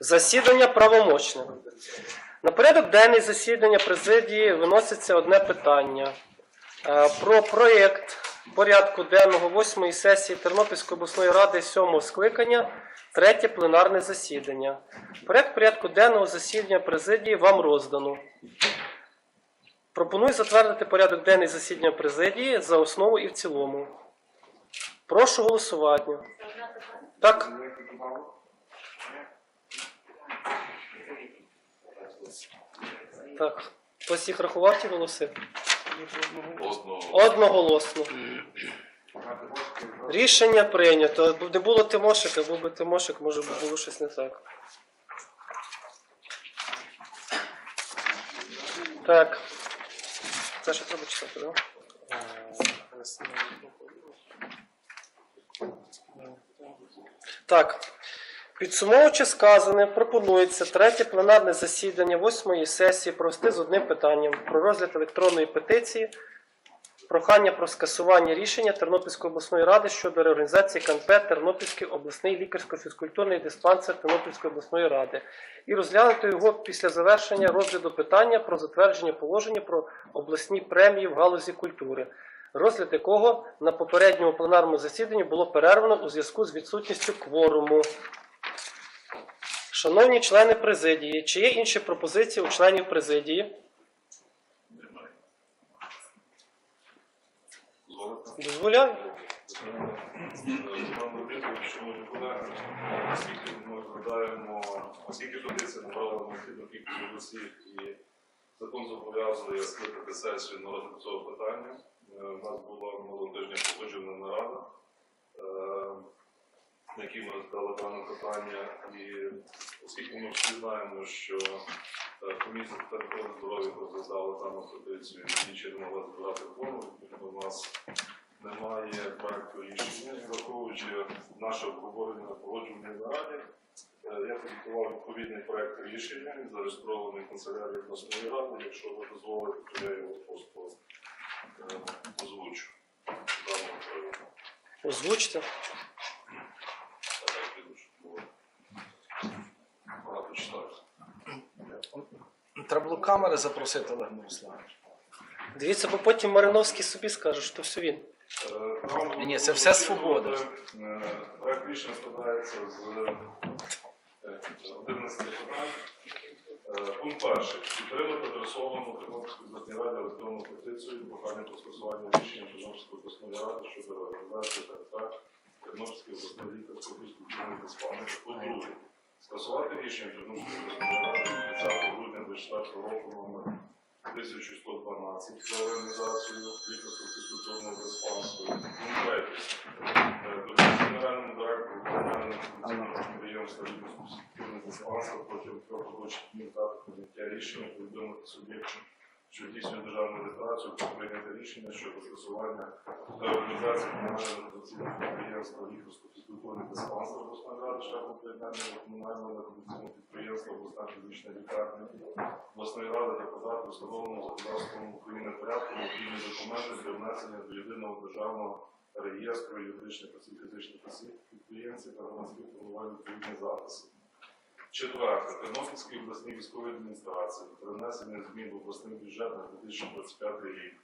Засідання правомочне. На порядок денний засідання президії виноситься одне питання Е, про проєкт порядку денного 8 сесії Тернопільської обласної ради 7 скликання, третє пленарне засідання. Порядок порядку денного засідання президії вам роздано. Пропоную затвердити порядок денний засідання президії за основу і в цілому. Прошу голосування. Так. Так. Хтось їх рахував ті голоси? Одноголосно. Рішення прийнято. Не було Тимошика, був би Тимошик, може було щось не так. Так. Це що треба читати, так? Так. Підсумовуючи сказане, пропонується третє пленарне засідання восьмої сесії провести з одним питанням про розгляд електронної петиції прохання про скасування рішення Тернопільської обласної ради щодо реорганізації КНП Тернопільський обласний лікарсько-фізкультурний диспансер Тернопільської обласної ради і розглянути його після завершення розгляду питання про затвердження положення про обласні премії в галузі культури, розгляд якого на попередньому пленарному засіданні було перервано у зв'язку з відсутністю кворуму. Шановні члени президії, чи є інші пропозиції у членів президії? Немає. Дозволяю. Ми розглядаємо, оскільки петиція набрала необхідну кількість голосів і закон зобов'язує скликати сесію на розгляд цього питання, е, у нас була минулого тижня погоджена нарада, е, на якій ми розглядали дане питання. І оскільки ми всі знаємо, що е, комісія питань здоров'я розглядала дану петицію нічого не могла збирати кворум, відповідно, у нас немає проекту рішення, враховуючи наше обговорення на погоджувальній нараді, е, я підготував відповідний проект рішення, зареєстрований в канцелярії обласної ради. Якщо ви дозволите, то я його просто е, озвучу. Озвучте. Так, я піду, щоб було багато читати. Треба було камери запросити Олег Мирославович. Дивіться, бо потім Мариновський собі скаже, що все він. Е, там Ні, це все свобода. Е, Проект рішення складається з е, 11 питань. Е, Пункт перший. Підтримати адресовану Тернопільській обласній раді електронну петицію прохання про скасування рішення Тернопільської обласної ради щодо організації ТРТ Тернопільської обласної лікарсько-фізкультурної диспансер. По-друге, скасувати рішення Тернопільської ради 30 грудня 2024 року номер 1112 про організацію лікарсько-фізкультурного. Е, Доручити генеральному директору комунального підприємства лікарсько-фізкультурний диспансер протягом трьох робочих днів дати прийняття рішення повідомити суб'єкту, що здійснює державну реєстрацію про прийняте рішення щодо скасування та організації комунального реабілітаційного підприємства лікарсько-фізкультурний диспансер обласної шляхом приєднання комунального реабілітаційного підприємства обласна фізична лікарня обласної ради та подати встановленому законодавством України порядку необхідні документи для внесення до єдиного державного реєстру юридичних осіб фізичних осіб підприємців та громадських формувань відповідні записи. Четверте. Тернопільській обласній військовій адміністрації про внесення змін в обласний бюджет на 2025 рік.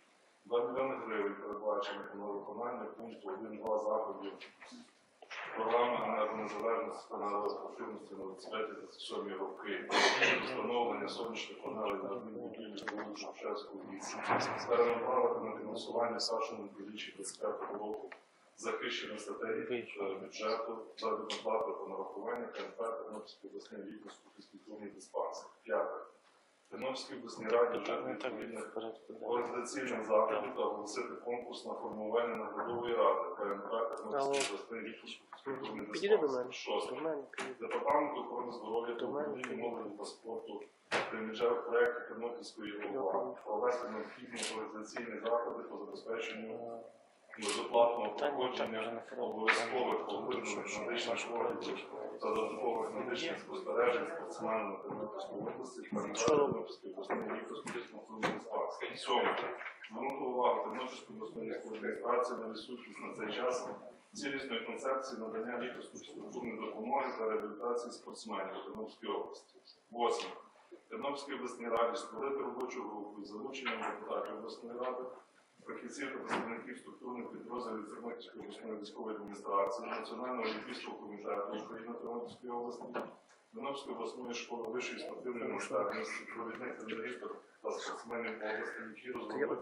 2 мільйони гривень передбачених на виконання пункту 1.2 заходів програми енергонезалежності та енергоефективності на 25-27 роки. Встановлення сонячних панелей на адмінбудівлі вулиці Шевченського віці. Перенаправити на фінансування старшому півріччі 25 року захищених статей е, бюджету, заробітну плату та нарахування КНП Тернопільської обласної лікарсько-фізкультурний диспансер. П'яте. Тернопільській обласній раді відповідних організаційних заходів та оголосити конкурс на формування наглядової ради КНП Тернопільської обласної мене. диспансер. Шосте. Департамент охорони здоров'я та управління молоді та спорту приміджав проект Тернопільської ОВА провести необхідні організаційні заходи по забезпеченню безоплатного проходження обов'язкових погоджених медичних оглядів та додаткових медичних спостережень спортсменам Тернопільської області та Тернопільської обласної лікарської диспансер. Сьоме. Звернути увагу Тернопільської обласної адміністрації на відсутність на цей час цілісної концепції надання лікарської структурної допомоги та реабілітації спортсменів у Тернопільській області. Восьме. Тернопільській обласній раді створити робочу групу із залученням депутатів обласної ради, фахівців та представників структурних підрозділів Тернопільської обласної військової адміністрації, Національного олімпійського комітету України Тернопільської області, Тернопільської обласної школи вищої спортивної майстерності, провідних тренерів та спортсменів області, які розробили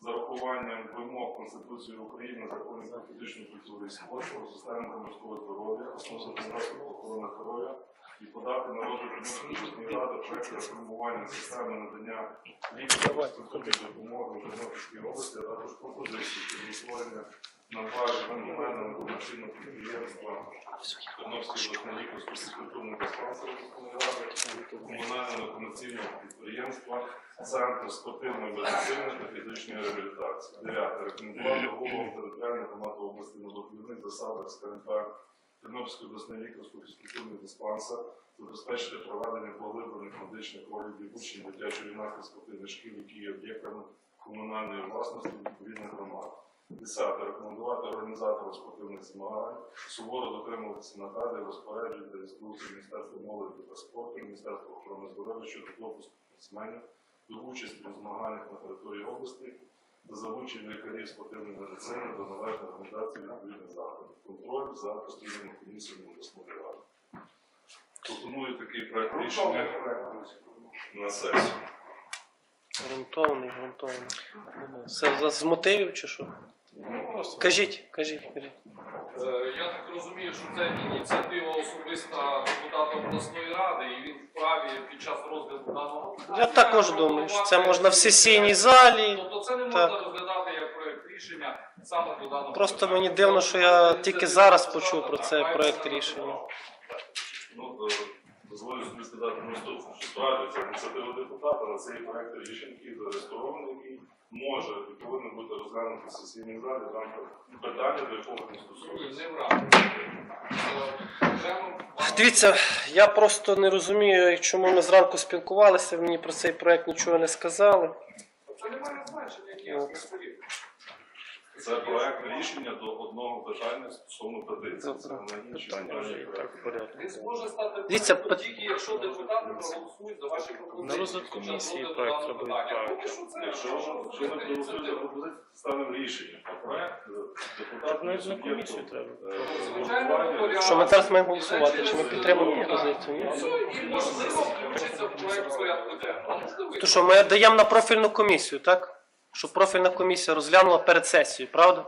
з урахуванням вимог Конституції України, законів про фізичну культуру і спорту, про систему громадського здоров'я, основу законодавства охорони здоров'я і подати на розгляд ради проект реформування системи надання лікарської структурної допомоги у Тернопільській області, а також пропозиції щодо створення на базі комунального комерційного підприємства Тернопільської обласної лікарської фізкультурної диспансеру Верховної Ради, комунального комерційного підприємства Центр спортивної медицини та фізичної реабілітації. Дев'яте. Рекомендувати головам територіальної громади області на засадах СКНП Тернопільської обласної лікарської фізкультурної диспансер забезпечити проведення поглиблених медичних оглядів учнів дитячої юнацької спортивних шкіл, які є об'єктами комунальної власності відповідних громад. Десяте. Рекомендувати організаторам спортивних змагань суворо дотримуватися надалі розпоряджень та інструкцій Міністерства молоді та спорту, Міністерства охорони здоров'я щодо допуску спортсменів до участі у змаганнях на території області та залучення лікарів спортивної медицини до належної організації відповідних заходів. Контроль за постійними комісіями обласної ради. Пропоную такий проект рішення на сесію. Грунтовний, грунтовний. Це з мотивів чи що? Кажіть, кажіть, кажіть. Е, Я так розумію, що це ініціатива особиста депутата обласної ради, і він вправі під час розгляду даного питання. Я також думаю, що це можна в сесійній залі. Тобто це не можна Так. розглядати як проект рішення саме до даного Просто питання. мені дивно, що я тільки зараз почув про цей проект рішення. Ну, е, дозволю собі сказати наступне, що справді це ініціатива депутата, але це є проект рішень, який зареєстрований, який може і повинен бути розглянутий в сесійній залі, там питання, до якого не стосується. Е, Дивіться, я просто не розумію, чому ми зранку спілкувалися, мені про цей проект нічого не сказали. Це не має значення ніяких сторін. Це проект рішення до одного питання стосовно петиції. Це на інші питання. Він зможе стати Дивіться, проектом тільки якщо депутати проголосують за ваші пропозиції. На розгляд комісії проект питання. Поки що це Якщо якщо ми проголосуємо за пропозицію, ставимо рішення. А проект е, депутат навіть на комісію треба. е, голосування. Що ми зараз маємо голосувати? Чи ми підтримуємо пропозицію? Ні? І можливо включиться в проект порядку денного. Можливо, То що ми даємо на профільну комісію, так? Щоб профільна комісія розглянула перед сесією, правда?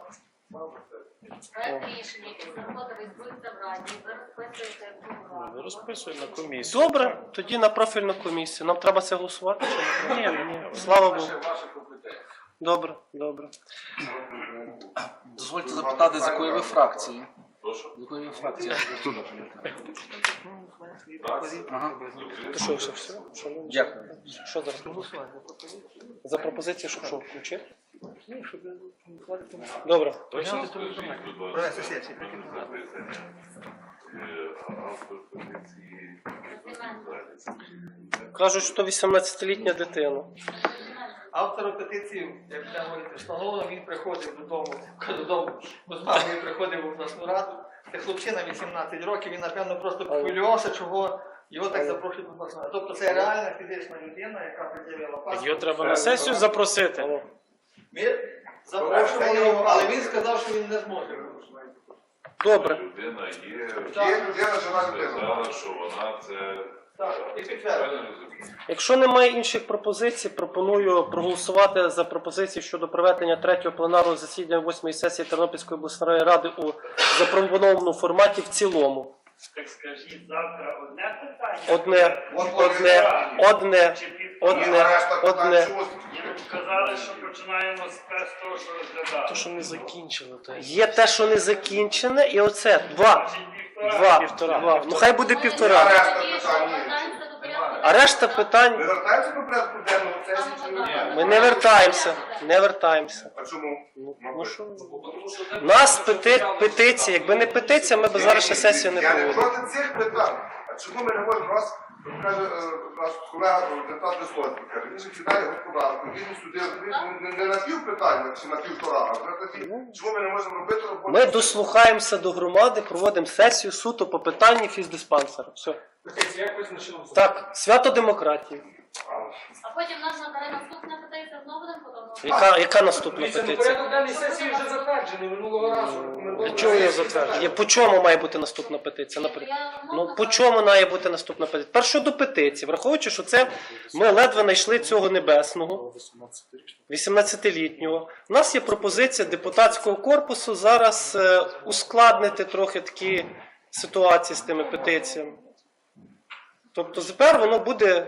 Проект рішення, який знаходились в Інстаграмі, ви розписуєте в Ви на комісію. Добре, тоді на профільну комісію. Нам треба це голосувати? Чи не треба? Ні, ні. Слава Богу. Добре, добре. Дозвольте запитати, з якої ви фракції? З якої ви фракції? Ага. То що, все, все? Що, ну, Дякую. що зараз голосувати? За пропозицію, щоб що, включити? Добре. Точно? Скажіть, будь ласка, автор петиції. Кажуть, що 18-літня дитина. Автору петиції, як це говорити, встановлено, він приходив додому, додому, бо з мамою приходив в обласну раду. Це хлопчина 18 років, він, напевно, просто хвилювався, чого його так запрошують в обласну. Тобто це реальна фізична людина, яка пред'явила паспорт. Його треба на сесію запросити. Ми запрошували його, але він сказав, що він не зможе. Добре. Людина є, Є людина, жива людина. сказала, що вона це. Так, і підтвердив. Правильно розумію? Якщо немає інших пропозицій, пропоную проголосувати за пропозиції щодо проведення третього пленарного засідання восьмої сесії Тернопільської обласної ради у запропонованому форматі в цілому. Так скажіть, завтра одне питання? Одне, одне, одне? Одне, одне. Сказали, що починаємо з того, що розглядати. То, що не закінчили, то Є те, що не закінчене, і оце два. Два. Півтора. Два. Ну хай буде півтора. решта питань ні. А решта Ми питань вертаємося до порядку денного сесії чи ні? ми не вертаємося. Не вертаємося. А чому? Ну що? Тому що У нас пети... петиція. Якби не петиція, ми б зараз ще сесію не Я не проводили. проти цих питань. А Чому ми не можемо нас, каже е, наш колега е, депутат Висоцький, каже, він же кидає господарку, він сюди він не, не на пів питання чи на півтора, а вже такі, чому ми не можемо робити роботу? Ми дослухаємося до громади, проводимо сесію суто по питанні фіздиспансера. Все. Так, свято демократії. А потім нас набере наступне питається, знову будемо потім. Яка, яка наступна Дивіться, ну, петиція? порядок денний сесії вже затверджений минулого разу. Для чого затверджувати? Є, по чому має бути наступна петиція? Наприклад? Я Ну по чому має бути наступна петиція? Перше до петиції, враховуючи, що це ми ледве знайшли цього небесного, 18-літнього. У нас є пропозиція депутатського корпусу зараз е, ускладнити трохи такі ситуації з тими петиціями. Тобто тепер воно буде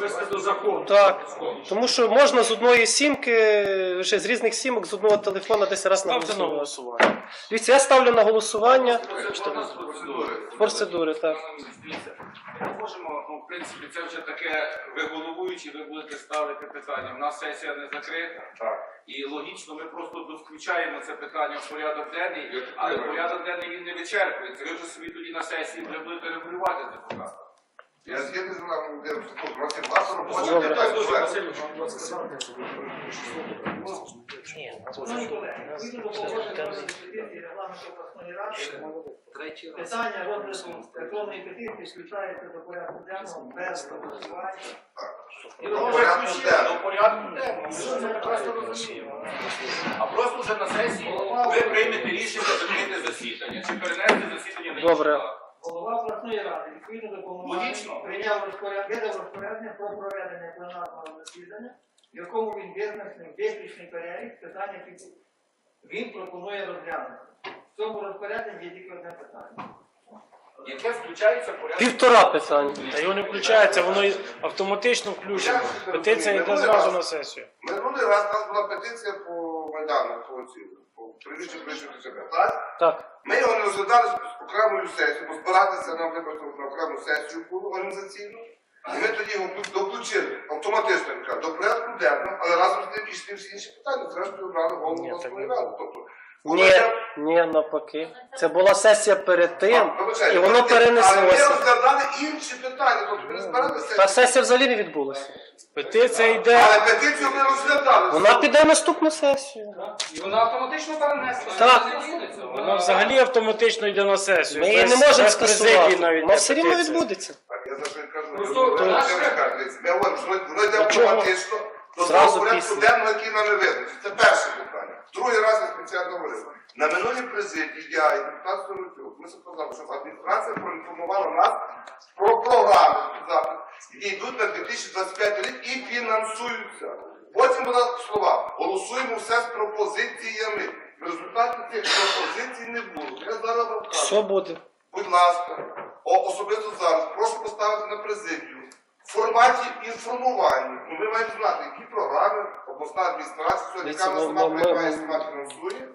Вести до закону. так. Тому що можна з одної сімки, вже з різних сімок, з одного телефона десь раз Ставте на голосування. Дивіться, я ставлю на голосування Процедури. процедури, так. Ми можемо, ну, в принципі, це вже таке, ви головуючі, ви будете ставити питання. У нас сесія не закрита. Так. І логічно, ми просто включаємо це питання в порядок денний, але порядок денний він не вичерпується. Ви вже собі тоді на сесії вже будете регулювати пока. Я згідний з вами, ради, Третій раз. питання розгляду електронної петиції включається до порядку денного без голосування. До порядку денного. Розуміємо. А просто вже на сесії ви приймете рішення закрити засідання чи перенести засідання на Добре. Голова обласної ради відповідно до повноважень Логічно. прийняв розпоряд- видав розпорядження про проведення пленарного засідання, в якому він визначив виключний перелік питань, які він пропонує розглянути. В цьому розпорядженні є тільки одне питання. Яке включається в порядок. Півтора питання. Та його не включається, воно і автоматично включено. Петиція йде зразу на сесію. Минулий раз у нас була петиція по Майдану, по цій, по прийшли себе, так? Так. Ми його не розглядали з окремою сесією, бо збиратися нам вибрати на окрему сесію було організаційну. І ми тоді його доключили автоматично до порядку денного, але разом з тим пішли всі інші питання. Зрештою брали голову обласної ради. Тобто, Ні, ні, навпаки. Це була сесія перед тим, А, і воно тим, Але ми розглядали інші питання, тобто ми не збиралися. Та сесія взагалі не відбулася. Петиція йде. Але петицію ми розглядали. Вона піде наступну сесію. І вона автоматично перенесла. Так. Вона взагалі автоматично йде на сесію. Ми її не Без- можемо без президії скасувати. навіть Вона не все рівно петиція. відбудеться. Так, я за що й кажу. Просто Ми говоримо, що воно йде автоматично до Зразу того порядку після. денного, який нам не визначить. Це перше питання. Другий раз я спеціально говорив. На минулій президії я і депутат Сорочук, ми сказали, що адміністрація проінформувала нас про програми запит, які йдуть на 2025 рік і фінансуються. Потім були слова, голосуємо все з пропозиціями. В результаті цих пропозицій не було. Я зараз вам кажу. Все буде. Будь ласка, особисто зараз прошу поставити на президію в форматі інформування. Ну, ми маємо знати, які програми обласна адміністрація, сьогодні яка сама приймає, сама фінансує.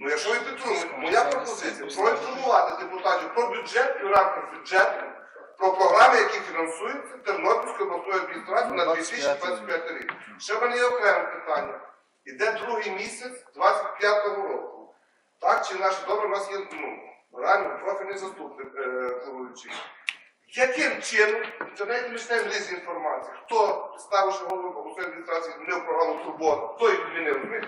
Ну, якщо ви підтримуєте, моя пропозиція проінформувати депутатів про бюджет і в рамках бюджету, про програми, які фінансуються Тернопільською обласною адміністрацією на 2025 рік. Ще в мене є окреме питання. Іде другий місяць 25-го року. Так чи наше добре, у нас є ну, реально профільний заступник керуючий. Яким чином, ми читаємо лізі інформації, хто ставивши голову обласної адміністрації, змінив програму Турбот, хто її змінив,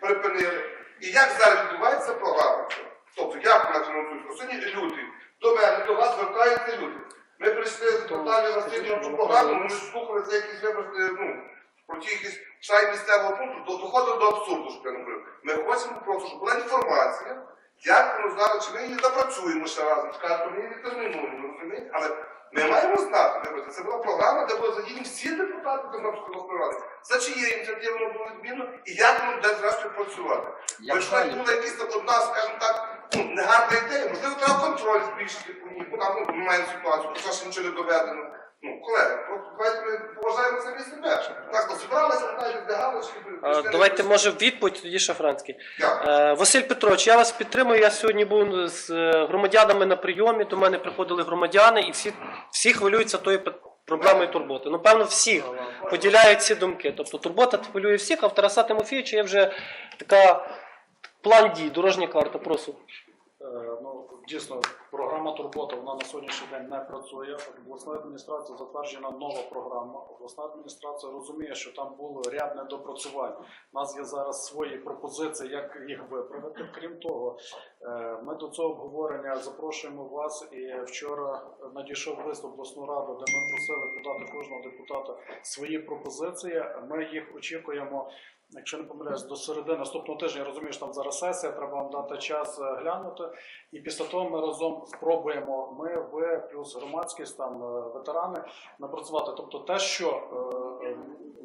припинили. І як зараз відбувається програма? Тобто, як вона фінансується? Сьогодні люди, до мене, до вас звертаються люди. Ми прийшли з Наталією Васильівною програму, ми слухали це якісь вибрати, ну, про ті якісь чай місцевого пункту, до- доходило до абсурду, що я говорив. Ми хочемо просто, щоб була інформація, як воно зараз, чи ми її запрацюємо ще разом, скажемо, ми її відтермінуємо, розумієте? Але ми маємо знати, вибачте, це була програма, де були задіяні всі депутати Тернопільської обласної ради. За чиє ініціативи було відмінно і як воно буде зрештою працювати. Бо ж так була якась так одна, скажімо так, ну, негарна ідея. Можливо, треба контроль збільшити по ній, бо там ну, ми маємо ситуацію, бо ще нічого не доведено. Ну, колеги, просто давайте ми поважаємо самі себе. Так, зібралися, знаєте, з галочки. А, Давайте, може, відповідь тоді Шафранський. Дякую. Е, Василь Петрович, я вас підтримую. Я сьогодні був з е, громадянами на прийомі. До мене приходили громадяни, і всі, всі хвилюються тою пи- проблемою турботи. Ну, певно, всі поділяють ці думки. Тобто турбота хвилює всіх, а в Тараса Тимофійовича є вже така план дій, дорожня карта, прошу. Е, Ну, дійсно, програма програма Турбота вона на сьогоднішній день не працює. Обласна адміністрація затверджена нова програма. Обласна адміністрація розуміє, що там було ряд недопрацювань. У нас є зараз свої пропозиції, як їх виправити. Крім того, ми до цього обговорення запрошуємо вас. І вчора надійшов лист обласну раду, де ми просили подати кожного депутата свої пропозиції. Ми їх очікуємо. Якщо не помиляюсь, до середи наступного тижня я розумію, що там зараз сесія, треба вам дати час е, глянути. І після того ми разом спробуємо, ми, ви, плюс громадськість, там е, ветерани, напрацювати. Тобто те, що е, е,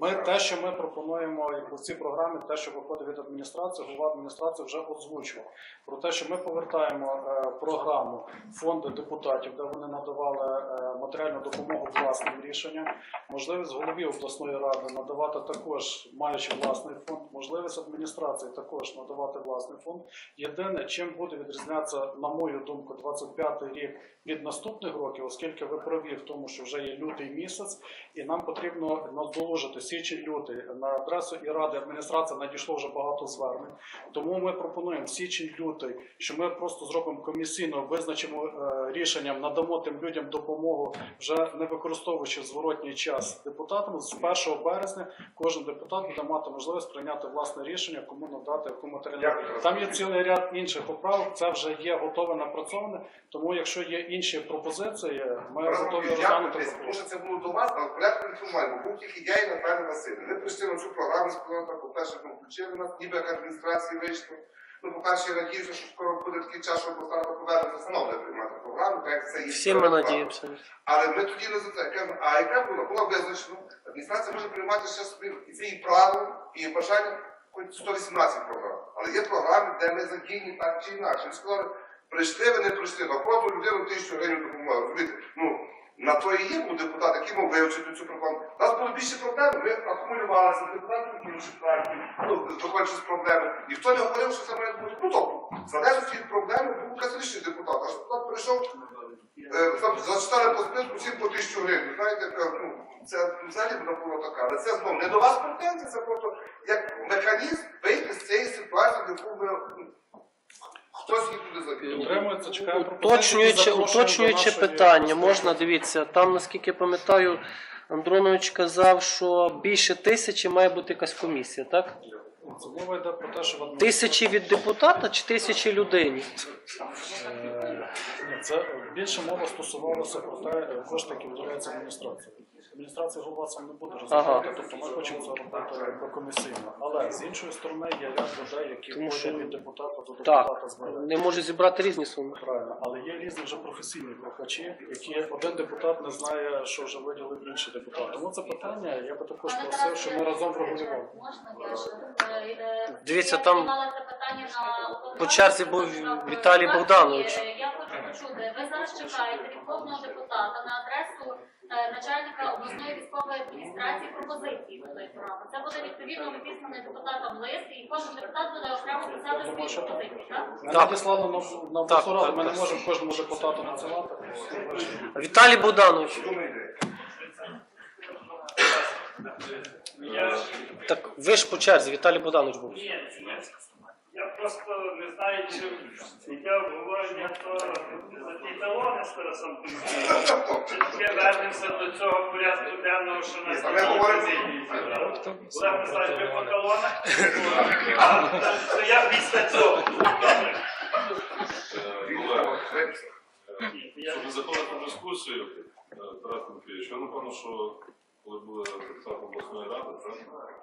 ми, те, що ми пропонуємо якби, в цій програмі, те, що виходить від адміністрації, голова адміністрації вже озвучував. Про те, що ми повертаємо е, програму фонди депутатів, де вони надавали е, матеріальну допомогу власним рішенням, можливість голові обласної ради надавати також, маючи власний фонд, можливість адміністрації також надавати власний фонд. Єдине, чим буде відрізнятися, на мою думку, 25-й рік від наступних років, оскільки ви праві в тому, що вже є лютий місяць, і нам потрібно надолужити січень-лютий на адресу і ради адміністрації надійшло вже багато звернень. Тому ми пропонуємо січень-лютий, що ми просто зробимо комісійно, визначимо е, рішенням, надамо тим людям допомогу, вже не використовуючи зворотній час депутатам. З 1 березня кожен депутат буде мати можливість прийняти власне рішення, кому надати яку матеріальну. Там є цілий ряд інших поправок. Це вже є готове напрацьоване. Тому, якщо є інші пропозиції, ми готові розглянути. Тому що це було до вас, але в порядку інформування, бо був тільки я і Наталя Васильівна. Ви прийшли на цю програму, сказали, так, по-перше, ми включили нас, ніби як адміністрації вийшло. Ну, по-перше, я надіюся, що скоро буде такий час, що повернеться сама буде приймати програму, так як це є. Всі ми надіємося. Але ми тоді не за це. А яка була? Була визначена. Адміністрація може приймати ще собі і це і право, і бажання хоч 118 програм. Але є програми, де ми задіяні так чи інакше. Ви сказали, прийшли, ви не прийшли, кожну людину тисячу гривень допомоги. Розумієте? Ну, на то і є був депутат, який мав вивчити цю проблему. У нас було більше проблем, ми акумулювалися депутатів інших партій, ну, виходячи з проблеми. Ніхто не говорив, що це має бути. Ну, тобто, в залежності від проблеми, був казрічний депутат. Аж депутат прийшов, Е, зачитали по списку всім по тисячу гривень. Знаєте, ну, це взагалі вона була така. Але це знову не до вас претензія, це просто як механізм вийти з цієї ситуації, яку ну, хтось їх туди завів. Утримується, чекаємо пропозиції Уточнюючи, запрошуємо до уточнюючи нашої питання, можна дивіться, там, наскільки пам'ятаю, Андронович казав, що більше тисячі має бути якась комісія, так? Це мова йде про те, що в адміністрації- Тисячі від депутата чи тисячі людині? Е, Ні, це більше мова стосувалася про те, е, кошти, які виділяються адміністрації. Адміністрація голова сам не буде розглядати, Ага. тобто ми хочемо це робити комісійно. Але з іншої сторони є ряд людей, які Тому що- ходять від депутата до Так, депутата з мене. не можуть зібрати різні суми. Правильно, але є різні вже професійні прохачі, які один депутат не знає, що вже виділив інший депутат. Тому це питання, я би також просив, щоб ми разом врегулювали. Можна я ще? Е, е, Дивіться, я там це питання на по черзі був Віталій Богданович. Е, Я хочу почути, ви зараз чекаєте від кожного депутата на адресу начальника обласної військової адміністрації пропозиції до тої програми. Це буде відповідно написаний депутатам лист, і кожен депутат буде окремо писати свої пропозиції, так? Ми Так. надіслали на, на Так, обласну раду, так, ми не так. можемо кожному депутату надсилати. Віталій Богданович, так ви ж по черзі, Віталій Богданович був. Я просто не знаю, чи яке обговорення то за ті талони з Тарасом. Чи вернемося до цього порядку денного, що нас Олег Михайлович, ви по талонах? То я після цього. Добре. Е, Я- Щоб не заходити в дискусію, е, Тарас Тимофійович, ви напевно, що коли були депутатом обласної ради,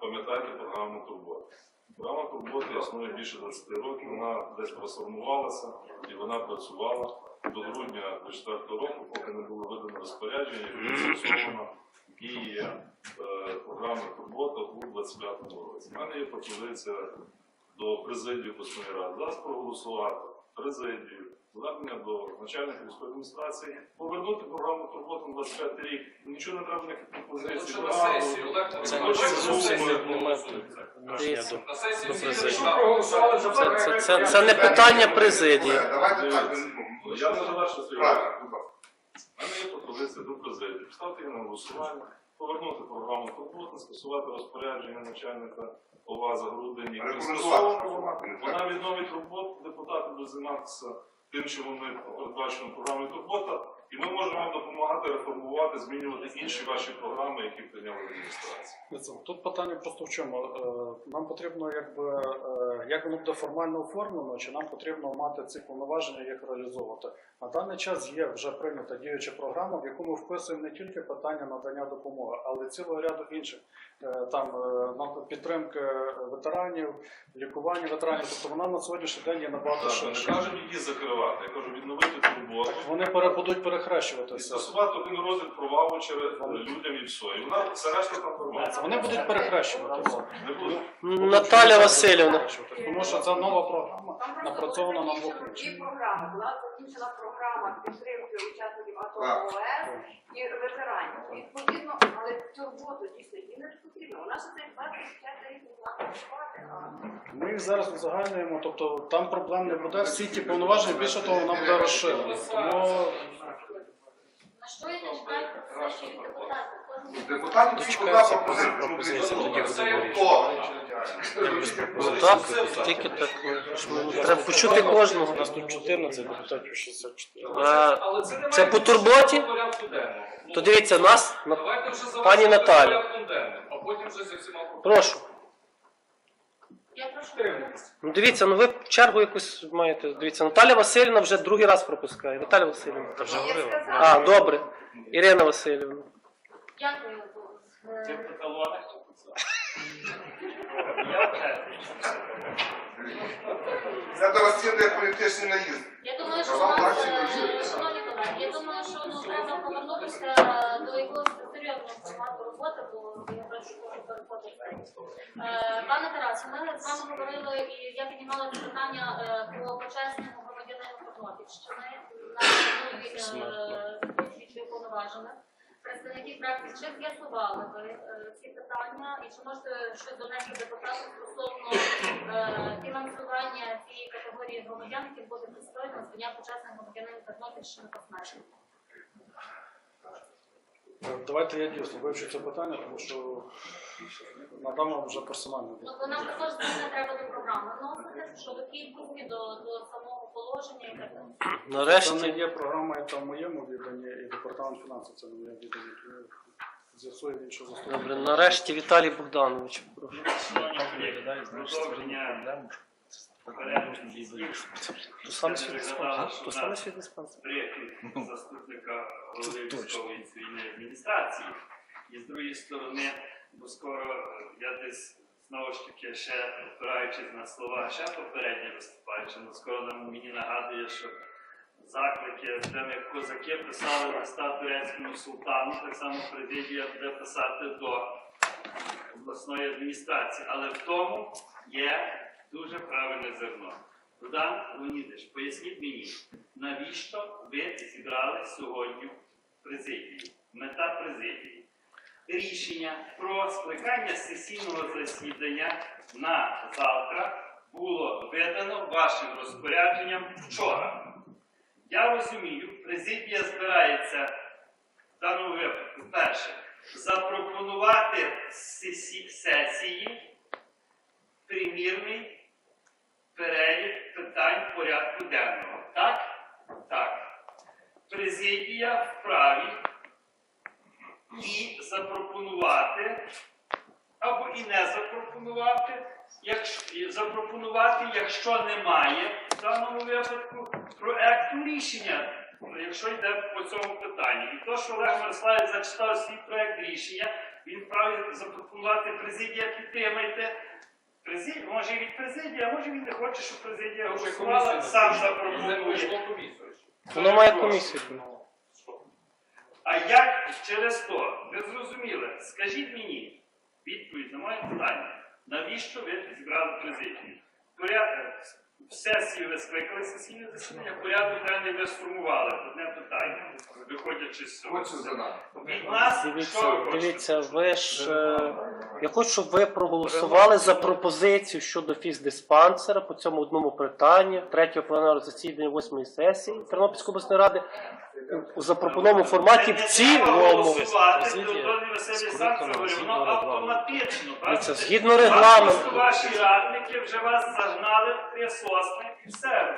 пам'ятаєте програму Турбота. Програма турботи існує більше 20 років, вона десь трансформувалася і вона працювала до грудня 2004 року, поки не було видано розпорядження, і застосовано дії е, програми Турбота у 2025 році. У мене є пропозиція до президії обласної ради. Зараз проголосувати президію, звернення до начальника військової адміністрації, повернути програму турботу на 25 рік. Нічого не треба ніяких пропозицій. Лише на сесію, Олег Це. Це, це, це, це не питання президії. Давайте так. Я не завершу свій ласка. У мене є пропозиція до президії. Поставити її на голосування, повернути програму турботи, скасувати розпорядження начальника ОВА за грудень. Вона відновить роботу, депутати будуть займатися тим, що вони передбачено програмою турбота, і ми можемо вам допомагати реформувати, змінювати інші ваші програми, які прийняла адміністрація. Дивіться, Тут питання просто в чому. Е, Нам потрібно, якби, е, як воно буде формально оформлено, чи нам потрібно мати ці повноваження, як реалізовувати. На даний час є вже прийнята діюча програма, в яку ми вписуємо не тільки питання надання допомоги, але й цілого ряду інших Е, там підтримки ветеранів, лікування ветеранів. Тобто вона на сьогоднішній день є набагато Так, не кажемо її закривати, я кажу відновити турботу. Вони пере- будуть І перехрещуватися. скасувати один розділ про ваучери людям і все. І вона все решта там нормально. Вони будуть перехрещуватися. Не буде. Наталя Васильівна. Тому що це нова програма напрацьована на двох програми. Була закінчена програма підтримки учасників АТО. ООС і ветеранів. Відповідно, але цю роботу дійсно їм не потрібно. Вона ж цей 25 рік могла працювати, а Ми їх зараз узагальнюємо, тобто там проблем не буде. Всі ті повноваження, більше того, вона буде розширена. Тому що все, що від депутатів? Депутатів тільки одна пропозиція. тоді Хто? Так, тільки так. Треба почути кожного. У нас тут 14 депутатів 64. Е, Але це Це по турботі? порядку То дивіться, нас на Давайте вже Пані порядком денним, а потім вже зі всіма прошу. Ну дивіться, ну ви чергу якусь маєте. Дивіться, Наталя Васильівна вже другий раз пропускає. Наталя Васильівна. Та вже говорила. А, добре. Ірина Васильівна. Дякую. Ти по чи це? Це політичний наїзд. Я думаю, що е, шановні колеги, я думаю, що ну, треба повернутися до якогось серйозного формату Пане Тарасе, ми з вами говорили, і я піднімала питання е, по почесному громадянину Тернопільщини на минулій е, уповноважених. Представники фракції, чи з'ясували ви е, ці питання, і чи можете щось донести депутату стосовно фінансування цієї категорії громадян, які буде пристойно звання почесних громадянин Тернопільщини посмертно? Давайте я дійсно вивчу це питання, тому що надам вам вже персонально. Ну, бо нам також зміни треба до програми вносити, щодо кількості, до, до самого положення і так далі. Це не є програма, яка в моєму відданні, і департамент фінансів це не моє відданні. З'ясує він, що застосовує. Добре, нарешті Віталій Богданович. Прошу. Шановні колеги, продовження То саме брифінг заступника голови військової цивільної адміністрації. І з другої сторони, бо скоро е, я десь знову ж таки ще опираючись на слова ще попередньо виступаючи, ну скоро нам мені нагадує, що заклики, де ми козаки писали листа турецькому султану, так само президія буде писати до обласної адміністрації. Але в тому є дуже правильне зерно. Богдан Леонідович, поясніть мені, навіщо ви зібрали сьогодні президії? Мета президії. Рішення про скликання сесійного засідання на завтра було видано вашим розпорядженням вчора. Я розумію, президія збирається в даному перше запропонувати сесії примірний перелік питань порядку денного. Так? Так. Президія вправі і запропонувати або і не запропонувати, запропонувати, якщо немає в даному випадку проекту рішення, якщо йде по цьому питанню. І то, що Олег Мирославович зачитав свій проект рішення, він вправі запропонувати президія підтримайте. Президія, може і від президії, а може він не хоче, щоб президія голосувала, сам запропонує. Воно має комісію. А як через то? Ви зрозуміли? Скажіть мені відповідь на моє питання. Навіщо ви зібрали президію? Порядок в сесії ви скликали сесійне засідання, порядок денний ви сформували. Одне питання, виходячи з цього. Від нас що Дивіться, ви хочете? дивіться, ви ж. е, Я хочу, щоб ви проголосували за пропозицію щодо фіздиспансера по цьому одному питанню, третього пленарного засідання восьмої сесії Тернопільської обласної ради. у запропонованому форматі в цілому. голосувати, Президія говорив, згідно регламенту. автоматично. Дивіться, бачите? згідно регламенту. Ваші радники вже вас загнали в три сосни і все.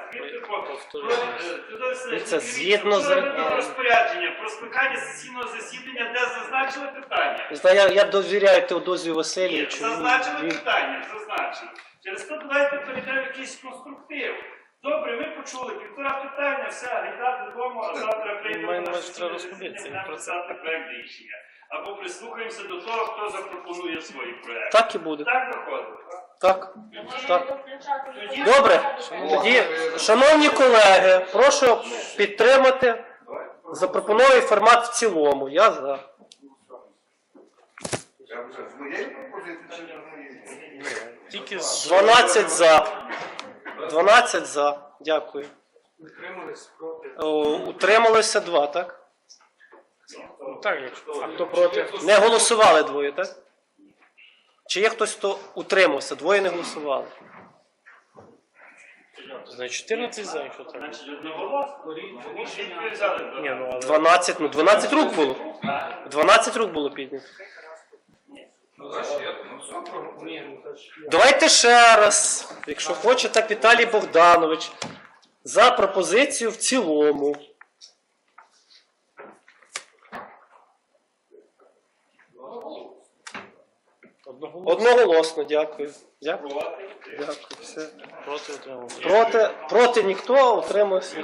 Повторюємо. про- е, Теодор Васильович, Дивіться, дивіться, згідно з розпорядження про скликання сесійного засідання, де зазначили питання. Я, я довіряю Теодозію Васильовичу. Зазначили питання, зазначили. Через то давайте перейдемо якийсь конструктив. Добре, ми почули півтора питання, все, гайда додому, а завтра прийдемо на написати проект рішення. Або прислухаємося до того, хто запропонує свої проекти. Так і буде. Так виходить. Так. Так. Добре. Тоді, шановні колеги, прошу підтримати запропонований формат в цілому. Я за. Тільки 12 за. 12 за. Дякую. О, Утрималося два, так? Ну, так, якщо А хто проти? Не голосували двоє, так? Чи є хтось, хто утримався? Двоє не голосували. значить 14 за, якщо так. Значить, одноголосно рішення взяли Ні, ну але 12, ну 12 рук було. 12 рук було піднято. Давайте ще раз, якщо хоче, так Віталій Богданович, за пропозицію в цілому. Одного Одноголосно, дякую. Дякую. Дякую. Все. проти отримав. Проти, проти ніхто, утримався.